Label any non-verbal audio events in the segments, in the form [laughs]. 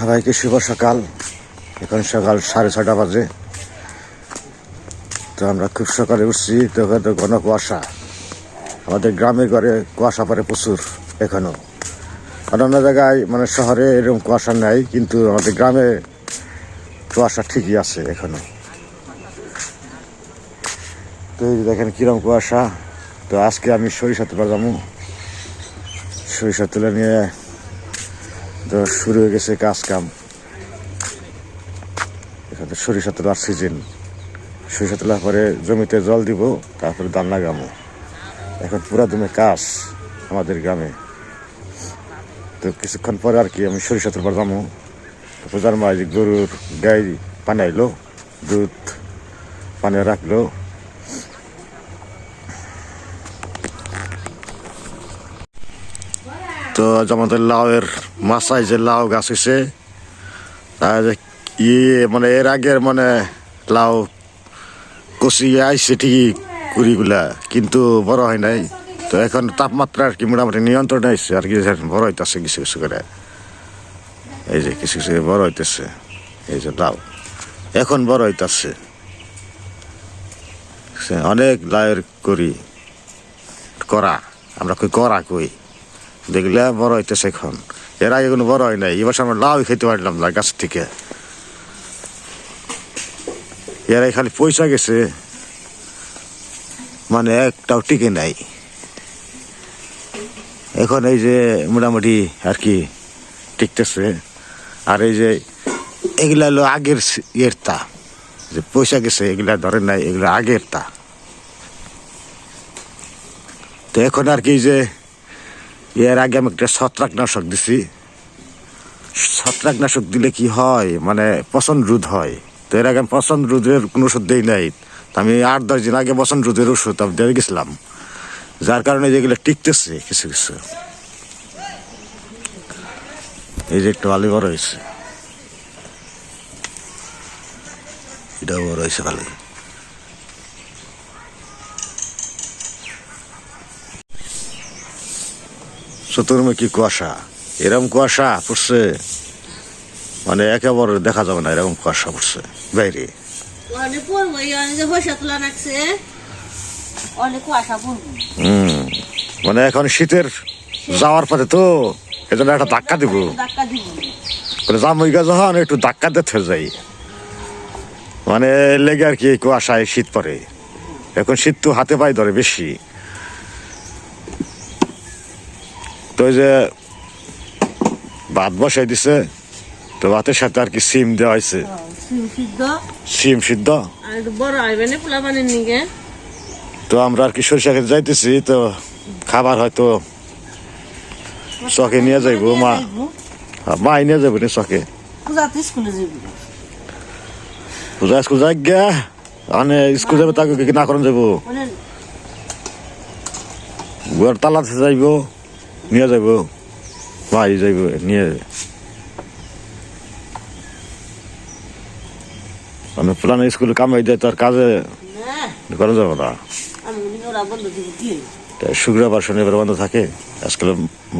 সবাইকে শুভ সকাল। এখন সকাল সাড়ে ছটা বাজে। তো আমরা খুব সকালে উঠছি, তো তো ঘন কুয়াশা। আমাদের গ্রামে ঘরে কুয়াশা পড়ে প্রচুর এখনও। অন্যান্য জায়গায় মানে শহরে এরকম কুয়াশা নাই, কিন্তু আমাদের গ্রামে কুয়াশা ঠিকই আছে এখনও। তো দেখেন কিরম কুয়াশা। তো আজকে আমি সরিষা তোলা যাব। সরিষা তুলে নিয়ে তো শুরু হয়ে গেছে কাজ কাম। এখানে সরিষা তোলার সিজন সরিষা তোলার পরে জমিতে জল দিব, তারপরে ধান লাগামো এখন পুরা দমে কাজ আমাদের গ্রামে। তো কিছুক্ষণ পরে আর কি আমি সরিষা তোলবার যাব। পূজার মাঝে গরুর গাই পানি আইলো, দুধ পানি রাখল। তো আমাদের লাউয়ের মাসায় যে লাউ গাছ হয়েছে আর ইয়ে মানে এর আগের মানে লাউ কষি আইসে ঠিকই কুড়িগুলা, কিন্তু বড় হয় নাই। তো এখন তাপমাত্রা আর কি মোটামুটি নিয়ন্ত্রণ আইসে আর কি বড় হইতেছে কিছু কিছু করে। এই যে কিছু কিছু বড় হইতেছে, এই যে লাউ এখন বড় হইতেছে। অনেক লাউয়ের করি, করা, আমরা কই করা কই, দেখলে বড় হইতেছে এখন। এর আগে কোনো বড় হয় নাই। এবার আমরা লাউ খেতে পারলাম না গাছ থেকে। এর আগে খালি পয়সা গেছে মানে একটাও টিকে নাই। এখন এই যে মোটামুটি আর কি টিকতেছে। আর এই যে এগুলা হলো আগের ইয়ের তা। যে পয়সা গেছে, এগুলা ধরেন নাই, এগুলা আগের তা। তো এখন আর কি যে এর আগে আমি একটা ছত্রাকনাশক দিছি। ছত্রাকনাশক দিলে কি হয়? মানে পছন্দ রোধ হয়। তো এর আগে আমি পছন্দ রোধের কোনো ওষুধ দেই নাই। আমি আট, দশ দিন আগে পছন্দ রোধের ওষুধ আমি দিয়ে গেছিলাম। যার কারণে যেগুলো টিকতেছে, কিছু কিছু। এই যে একটু আলু বড় হয়েছে। এটাও বড় হয়েছে ভালো চতুর্মুখী কুয়াশা? এরকম কুয়াশা পড়ছে? মানে একেবারে দেখা যাবে না এরকম কুয়াশা পড়ছে। বাইরে। মানে এখন শীতের যাওয়ার পথে তো এজন্য একটা ধাক্কা দিব। ধাক্কা দিব। বলে জামুই যখন একটু ধাক্কা দিতে যাই। মানে লেগে আর কি কুয়াশায় শীত পড়ে। এখন শীত তো হাতে পাই ধরে বেশি। তো ওই যে ভাত বসাই দিছে তো ভাতের সাথে আর কি সিম দেওয়া হয়েছে। সিম সিদ্ধ? তো আমরা আর কি সরিষা খেতে যাইতেছি তো খাবার হয়তো চকে নিয়ে যাইবো মা। মাই নিয়ে যাব না চকে। পূজা স্কুল যাই গিয়া মানে স্কুল যাবে তাকে কি না করেন যাব তালাতে যাইব। নিয়ে যাইব। মাই যাইব নিয়ে যাবে মানে পুরানো স্কুলে কামাই দেয় তার কাজে করা যাবে না। আমি শুক্রবার শনিবার বন্ধ থাকে আজকাল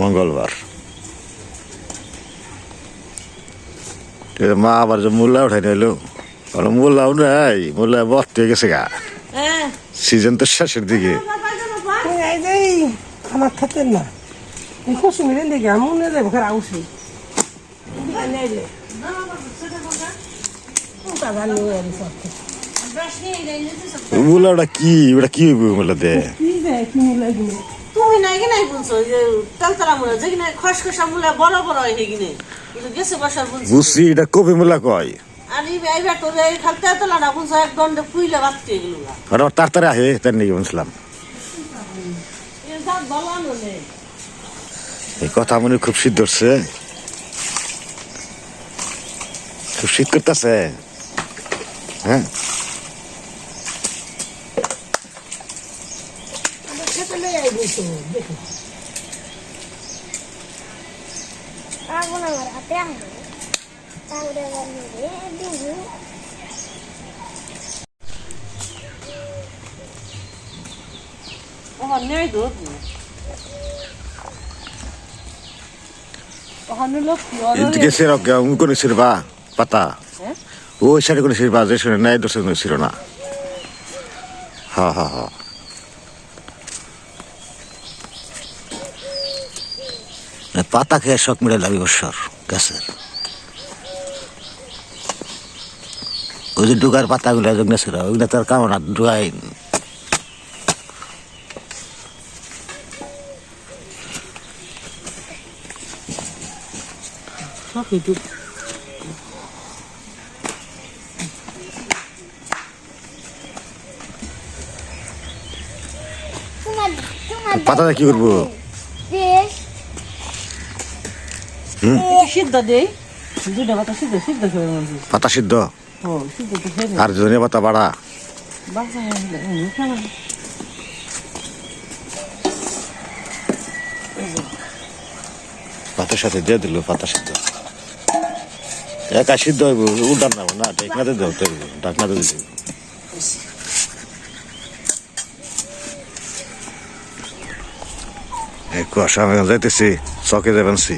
মঙ্গলবার। মা আবার যে মূল্যা উঠাই নিলো বলো মূল্যাও নাই মূল্যা বর্তে গেছে গা। হ্যাঁ। সিজন তো শেষের দিকে। এই এই আমার খেতেন না এই খুশি মিলে দেখে আমি মনে যাব খারাপ উঠি মূল্যাটা কি ওটা কি হইব মূল্য দে কি যায় কি মিলে কিনে তুমি নাই কি নাই বলছো যে তালতালা মুলা যে কিনা খসখসা মুলা বড় বড় হয় কিনে গেছে বসার বলছো বুঝছি এটা কবি মূল্যা কয় আর এই এই বেটো এই খালতে তোলা না বলছো এক দণ্ডে পুইলে বাঁচতে গেল আর তাড়াতাড়ি আহে তার নাকি বুঝলাম দাঁত বলানো নেই এই কথা মনে খুব শীত ধরছে। খুব শীত করতেছে। হ্যাঁ। লই আই এদিকে সেরক কোনো সিরবা পাতা? ওই সাইডে কোনো সিরবা যে শুনে নাই কোনো ছিল না। হ্যাঁ হ্যাঁ হ্যাঁ পাতা খেয়ে শখ মিলে লাগবে বৎসর গাছের ওই যে ডুগার পাতাগুলো যেগুলো ছিল ওইগুলো তার কামনা ডুগাই তোমার পাতাটা কি করব? সিদ্ধ দেই? দুটা পাতা সিদ্ধ সিদ্ধ করে পাতা সিদ্ধ? আর ধনিয়া পাতা বাড়া? পাতার সাথে দিয়ে দিল পাতা সিদ্ধ একা সিদ্ধ হইব উল্টার না না, ঢাকনাতে দেব তো ঢাকনাতে দিতে কুয়াশা আমি যাইতেছি, চকে যাবেনছি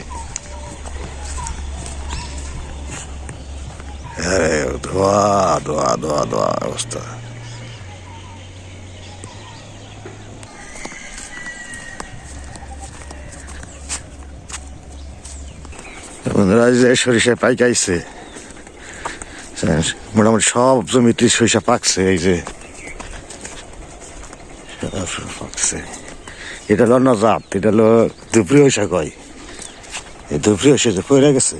আরে, ধোয়া ধোয়া ধোয়া ধোয়া অবস্থা। সরিষা পাইকাইছে। মোটামুটি সব জমিতে সরিষা পাকছে, এই যে। এটা হলো এটা হলো দুপুরি কয়। এই দুপুরি যে পড়ে গেছে।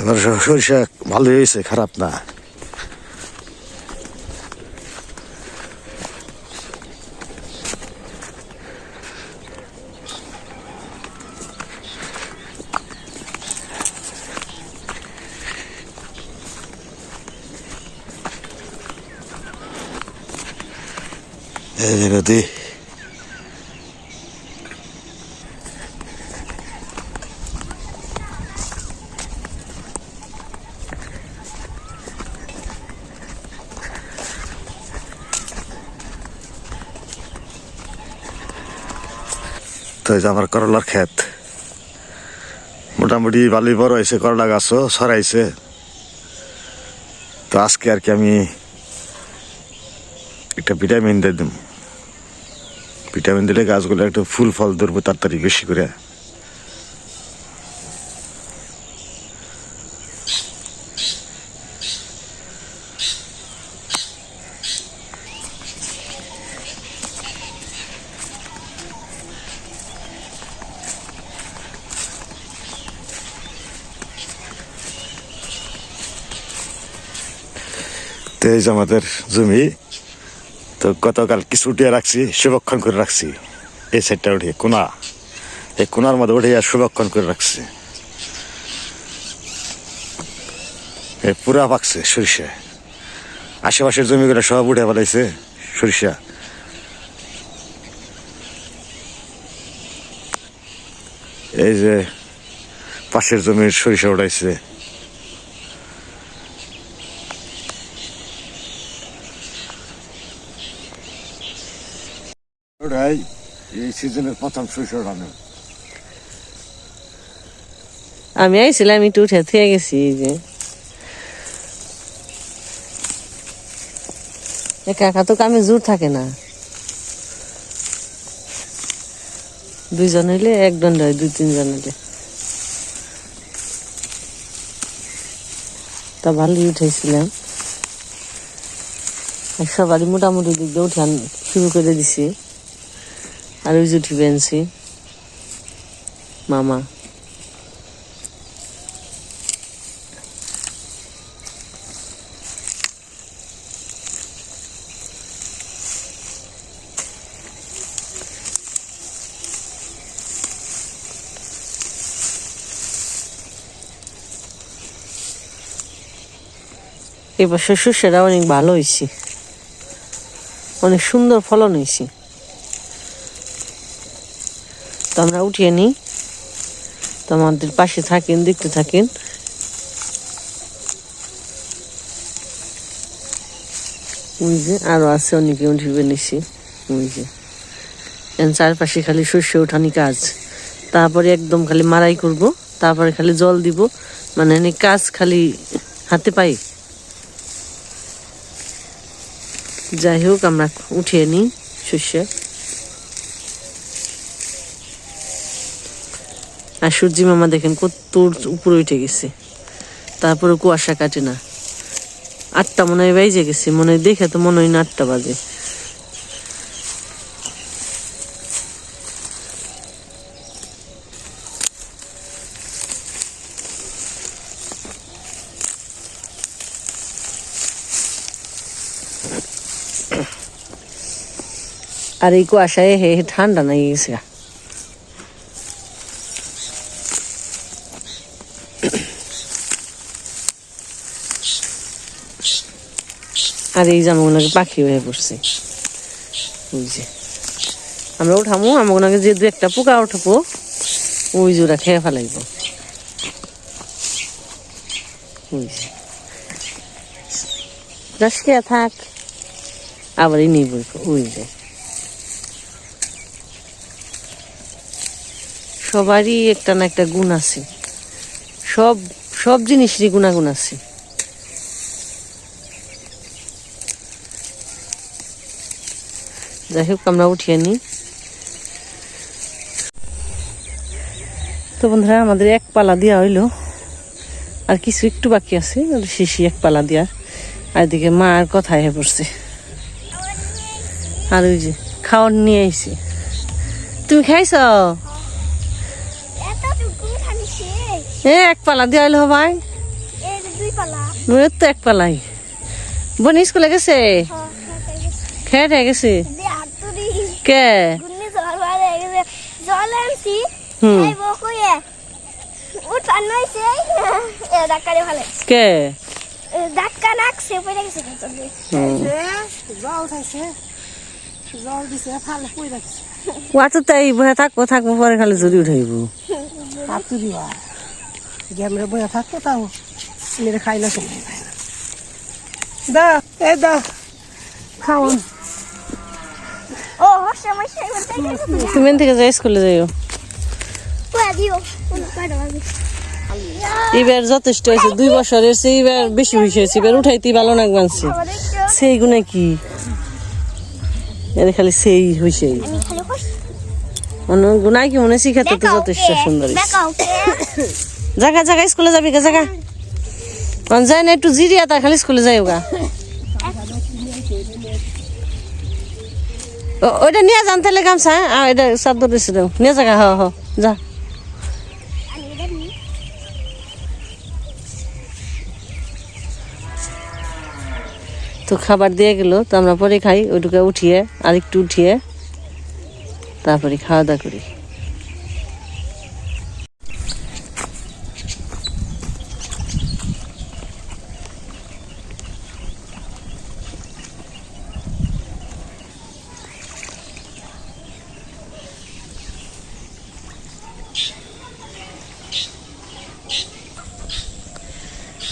এবার সরিষা ভালোই হয়েছে, খারাপ না। নদী তো আমার করলার ক্ষেত। মোটামুটি ভালোই বড় হয়েছে, করলা গাছও ছড়াইছে। তো আজকে আর কি আমি একটা ভিটামিন দিয়ে দিম। ভিটামিন দিলে গাছগুলো একটু ফুল ফল ধরবো তাড়াতাড়ি বেশি করে। তো এই যে আমাদের জমি। তো গতকাল কিছু উঠিয়ে রাখছি সুরক্ষণ করে রাখছি। এই সাইডটা উঠিয়ে, কোনা। এই কোনার মধ্যে উঠে সুরক্ষণ করে রাখছি। পুরা পাকছে সরিষা। আশেপাশের জমিগুলো সব উঠে ফেলাইছে সরিষা। এই যে পাশের জমির সরিষা উঠাইছে ওটাই এই সিজনের প্রথম সরিষা উঠানো আমি আইছিলাম, একটু উঠে থেকে গেছি যে। একা তো কামে জোর থাকে না। দুইজন হইলে এক দণ্ড হয় দুই তিনজন হইলে। তা ভালোই উঠেছিলাম। সবারই মোটামুটি দিক দিয়ে উঠান শুরু করে দিছি। আর যে আনছি মামা। এবার শস্যটা অনেক ভালো হয়েছে অনেক সুন্দর ফলন হয়েছে তো আমরা উঠিয়ে নিই। তো আমাদের পাশে থাকেন, দেখতে থাকেন। ওই যে আরও আছে, অনেকে উঠিবে নিছি। ওই চারপাশে খালি শস্য ওঠানি কাজ। তারপরে একদম খালি মারাই করব, তারপরে খালি জল দিব। মানে কাজ খালি হাতে পাই যাই হোক, আমরা উঠিয়ে নিই শস্য আর সূর্যি মামা দেখেন কত উপরে উঠে গেছে। তারপরে কুয়াশা কাটে না। আটটা মনে হয় বাইজে গেছে, মনে হয় দেখে তো মনে হয় না আটটা বাজে। আর এই কুয়াশায় হে ঠান্ডা নাই গেছে আর এই জামাগুলোকে পাখি হয়ে পড়ছে যে। আমরা উঠামো আমাগুলোকে যে দু একটা পোকা উঠাবো ওই জোড়া খেয়ে ফেলাইব। যে। থাক। আবার এই নিব ওই যে। সবারই একটা না একটা গুণ আছে। সব সব জিনিসেরই গুণাগুণ আছে। যাই হোক আমরা উঠিয়ে নিই। তো বন্ধুরা আমাদের এক পালা দেওয়া হইল। আর কিছু একটু বাকি আছে শিশি এক পালা দেওয়ার আর এদিকে মার কথায় হয়ে পড়ছে। আর ওই যে খাওয়ার নিয়ে আইছি। তুমি খাইছ? এ এক পালা দেওয়া হইল ভাই। তো এক পালাই। বোন স্কুলে গেছে? খেয়ে টেয়ে গেছে। দিয়ে হাত তুলি কে? জল আনছি কে? ধাক্কা নাকছে পড়ে গেছে জল খাইছে জল দিছে ফালে তাই বহে থাকব থাকব পরে খালি জুড়ি উঠাইব। হাত দিবা গেমরে বয়ে থাকতো তাও মেরে খাই না সময় পায় না। দা এ দা খাওন তুমি থেকে যাই, স্কুলে যাইও। এবার যথেষ্ট হয়েছে, দুই বছরের চেয়ে এবার বেশি হয়েছে এবার উঠাইতে ভালো না মানছি সেই গুণে কি? এর খালি সেই হয়েছে অন্য গুণাই কি মনে শিখাতে তো যথেষ্ট সুন্দর। জাগা জাগা স্কুলে যাবি গা অন যায় না, একটু জিরিয়া তা খালি স্কুলে যাই গা। ওইটা নিয়ে যান তাহলে গামছা আ, এটা চাদর দিছে দাও নিয়ে জাগা, হ হ, যা। তো খাবার দিয়ে গেল, তো আমরা পরে খাই, ওইটুকু উঠিয়ে আর একটু উঠিয়ে, তারপরে খাওয়া দাওয়া করি।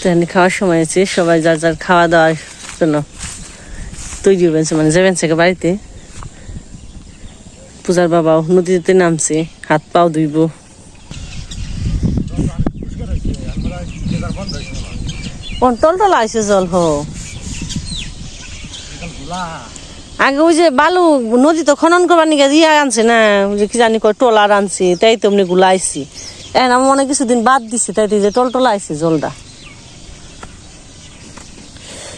এখানে খাওয়ার সময় আছে, সবাই যার যার খাওয়া দাওয়ার জন্য তৈরি হয়েছে মানে যাবেন থেকে বাড়িতে। পূজার বাবাও নদীতে নামছে, হাত পাও ধুইব। টল আইসে জল হ? আগে ওই যে বালু, নদী তো খনন করবার নিকে ইয়া আনছে না, ওই যে কি জানি কয় টলার আনছে, তাই তো এমনি গুলা আইসি এখন মনে হয় কিছুদিন বাদ দিছে, তাই যে টল টলা আইসে জলটা।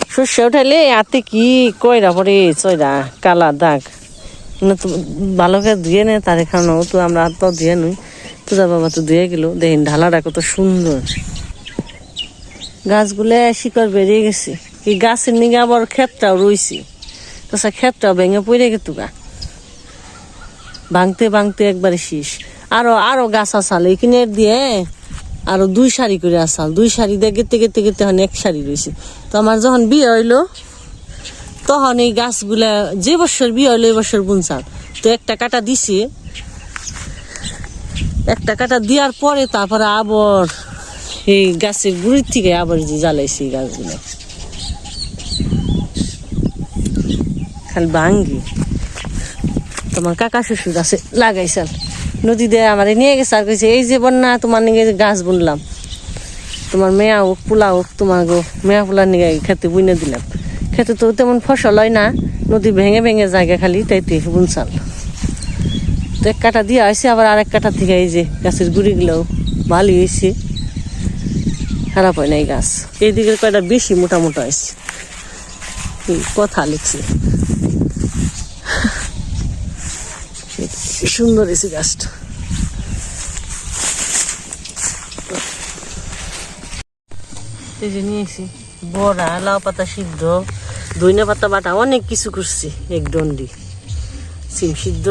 শস্য উঠাইলে আতে কি কয়রা পরে চয়রা কালা দাগ। ভালো করে ধুয়ে নে, তার এখানে তো আমরা হাত পাও ধুয়ে নই। পূজা বাবা তো ধুয়ে গেল, দেখেন ঢালাটা কত সুন্দর। গাছগুলো শিকড় বেরিয়ে গেছে। এই গাছের নিগে আবার ক্ষেতটাও রইছে। তাছাড়া ক্ষেতটাও ভেঙে পড়ে গেতো গা। ভাঙতে ভাঙতে একবারে শেষ। আরও আরও গাছ আসাল এখানে দিয়ে আরও দুই সারি করে আসাল দুই সারি দিয়ে গেতে গেতে গেতে এক সারি রয়েছে তো আমার যখন বিয়ে হইল, তখন এই গাছগুলা যে বছর বিয়ে হইল, এই বছর বুনসাল তো একটা কাটা দিছি। একটা কাটা দেওয়ার পরে তারপরে আবার এই গাছের গুড়ির থেকে আবার যে জ্বালাইছি গাছগুলো। খালি ভাঙ্গি। তোমার কাকা শ্বশুর আছে লাগাইছাল নদী দিয়ে আমার নিয়ে গেছে আর কইছে, এই যে বন্যা, তোমার নিয়ে গাছ বুনলাম। তোমার মেয়া হোক, পোলা হোক, তোমার গো, মেয়া পোলার নিয়ে খেতে বুনে দিলাম। খেতে তো তেমন ফসল হয় না, নদী ভেঙে ভেঙে জায়গা খালি তাইতে বুনসাল তো এক কাটা দিয়ে আসছে আবার আরেক কাটা থেকে এই যে গাছের গুড়িগুলোও ভালোই হয়েছে খারাপ হয় নাই গাছ। এই দিকের কয়টা বেশি মোটা মোটা হয়েছে এই কথা লিখছে। [laughs] সুন্দর হয়েছে গাছটা। এই যে নিয়েছি বড়া লাউ পাতা সিদ্ধ ধইনা পাতা বাটা অনেক কিছু করছি এক দণ্ডি সিম সিদ্ধ।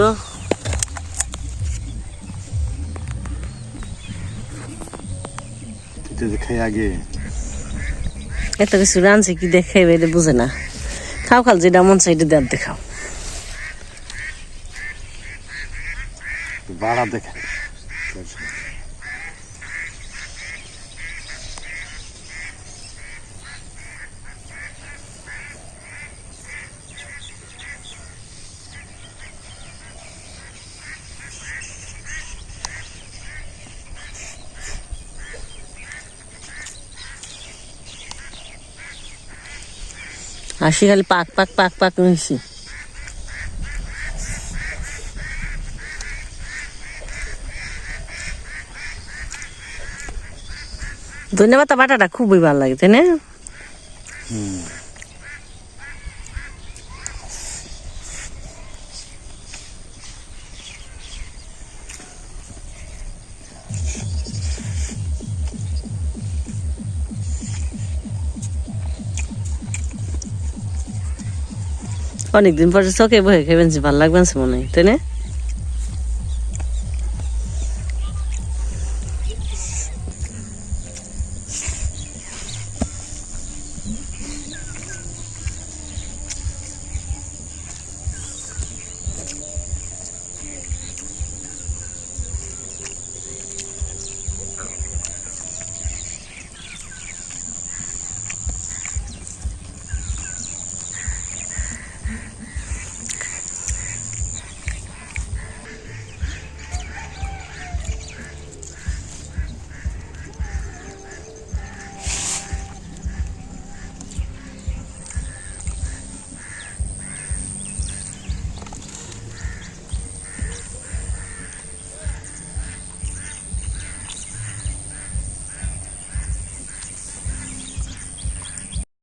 খাই আগে। এত কিছু রাঁধছে কি দেখে এটা বুঝে না। খাও খাল যেটা মন চাই এটা দেখাও। বাড়া দেখে হাসি খালি পাক পাক পাক পাক হয়েছি ধন্যবাদ বাটাটা খুবই ভালো লাগে তাই না? অনেকদিন পরে চোখে বহে খেয়ে ভালো লাগবে মনে হয় তাই না?